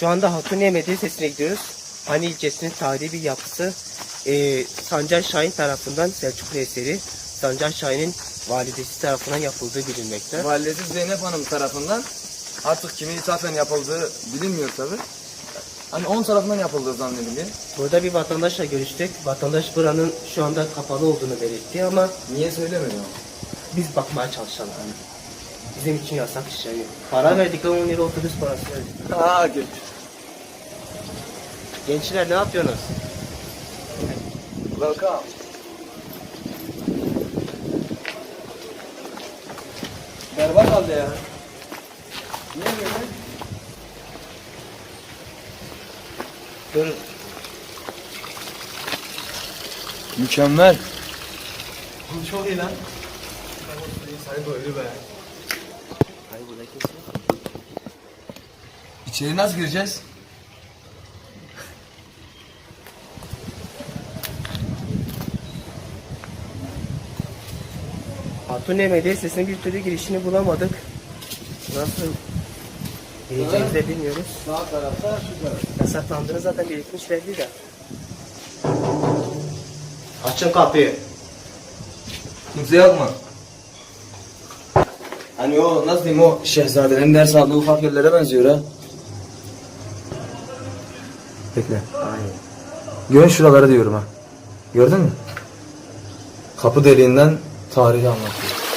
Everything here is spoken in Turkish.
Şu anda Hatuniye Medresesi'ne gidiyoruz. Hani ilçesinin tarihi bir yapısı. Ee, Sancar Şahin tarafından Selçuklu eseri. Sancar Şahin'in validesi tarafından yapıldığı bilinmekte. Validesi Zeynep Hanım tarafından artık kimin ithafen yapıldığı bilinmiyor tabi. Hani onun tarafından yapıldığı zannediliyor. Burada bir vatandaşla görüştük. Vatandaş buranın şu anda kapalı olduğunu belirtti ama Niye söylemedi o? biz bakmaya çalışalım. Hani. Bizim için yasak iş yani. Para verdik 10 lira otobüs parası verdik. Aa git. Gençler ne yapıyorsunuz? Welcome. Berbat halde ya. Niye böyle? Durun. Mükemmel. Çok iyi lan. Sayı böyle be. Hayır burada kimse yok. İçeri nasıl gireceğiz? Hatuniye Medresesi'nin bir türlü girişini bulamadık. Nasıl diyeceğimizi de bilmiyoruz. Sağ tarafta şu taraf. Yasaklandığını zaten belirtmişlerdi de. Açın kapıyı. Kimse yok mu? Hani o nasıl diyeyim o şehzadelerin ders aldığı ufak yerlere benziyor ha. Bekle. Aynen. Görün şuraları diyorum ha. Gördün mü? Kapı deliğinden tarihi anlatıyor.